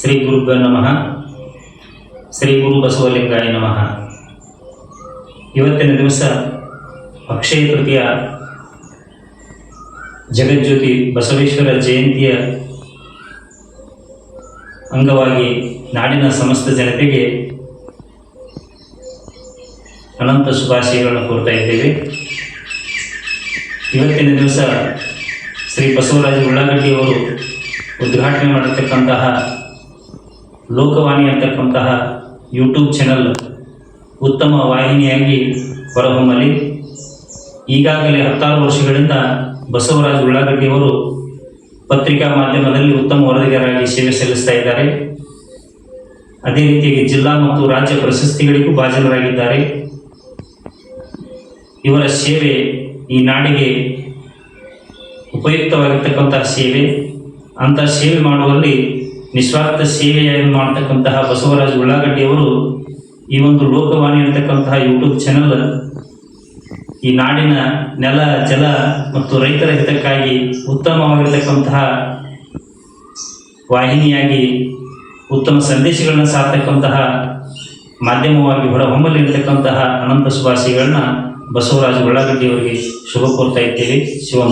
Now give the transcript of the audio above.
ಶ್ರೀ ಗುರುಭ್ಯೋ ನಮಃ. ಶ್ರೀ ಗುರು ಬಸವಲಿಂಗಾಯ ನಮಃ. ಇವತ್ತಿನ ದಿವಸ ಅಕ್ಷಯ ತೃತೀಯ ಜಗಜ್ಯೋತಿ ಬಸವೇಶ್ವರ ಜಯಂತಿಯ ಅಂಗವಾಗಿ ನಾಡಿನ ಸಮಸ್ತ ಜನತೆಗೆ ಅನಂತ ಶುಭಾಶಯಗಳನ್ನು ಕೋರ್ತಾ ಇದ್ದೇವೆ. ಇವತ್ತಿನ ದಿವಸ ಶ್ರೀ ಬಸವರಾಜ ಉಳ್ಳಾಗಡ್ಡಿಯವರು ಉದ್ಘಾಟನೆ ಮಾಡಿರ್ತಕ್ಕಂತಹ ಲೋಕವಾಣಿ ಅಂತಕ್ಕಂತಹ ಯೂಟ್ಯೂಬ್ ಚಾನಲ್ ಉತ್ತಮ ವಾಹಿನಿಯಾಗಿ ಹೊರಹೊಮ್ಮಲಿ. ಈಗಾಗಲೇ ಹತ್ತಾರು ವರ್ಷಗಳಿಂದ ಬಸವರಾಜ ಉಳ್ಳಾಗಡ್ಡಿಯವರು ಪತ್ರಿಕಾ ಮಾಧ್ಯಮದಲ್ಲಿ ಉತ್ತಮ ವರದಿಗಾರರಾಗಿ ಸೇವೆ ಸಲ್ಲಿಸ್ತಾ ಇದ್ದಾರೆ. ಅದೇ ರೀತಿಯಾಗಿ ಜಿಲ್ಲಾ ಮತ್ತು ರಾಜ್ಯ ಪ್ರಶಸ್ತಿಗಳಿಗೂ ಭಾಜನರಾಗಿದ್ದಾರೆ. ಇವರ ಸೇವೆ ಈ ನಾಡಿಗೆ ಉಪಯುಕ್ತವಾಗಿರ್ತಕ್ಕಂಥ ಸೇವೆ. ಅಂಥ ಸೇವೆ ಮಾಡುವಲ್ಲಿ ನಿಸ್ವಾರ್ಥ ಸೇವೆಯನ್ನು ಮಾಡ್ತಕ್ಕಂತಹ ಬಸವರಾಜ ಉಳ್ಳಾಗಡ್ಡಿಯವರು ಈ ಒಂದು ಲೋಕವಾಣಿ ಅಂತಕ್ಕಂತಹ ಯೂಟ್ಯೂಬ್ ಚಾನಲ್ ಈ ನಾಡಿನ ನೆಲ, ಜಲ ಮತ್ತು ರೈತರ ಹಿತಕ್ಕಾಗಿ ಉತ್ತಮವಾಗಿರ್ತಕ್ಕಂತಹ ವಾಹಿನಿಯಾಗಿ ಉತ್ತಮ ಸಂದೇಶಗಳನ್ನು ಸಾರ್ತಕ್ಕಂತಹ ಮಾಧ್ಯಮವಾಗಿ ಹೊರಹೊಮ್ಮಲಿರತಕ್ಕಂತಹ ಅನಂತ ಶುಭಾಶಯಗಳನ್ನ ಬಸವರಾಜ ಉಳ್ಳಾಗಡ್ಡಿಯವರಿಗೆ ಶುಭ ಕೋರ್ತಾ ಇದ್ದೇವೆ. ಶಿವಂ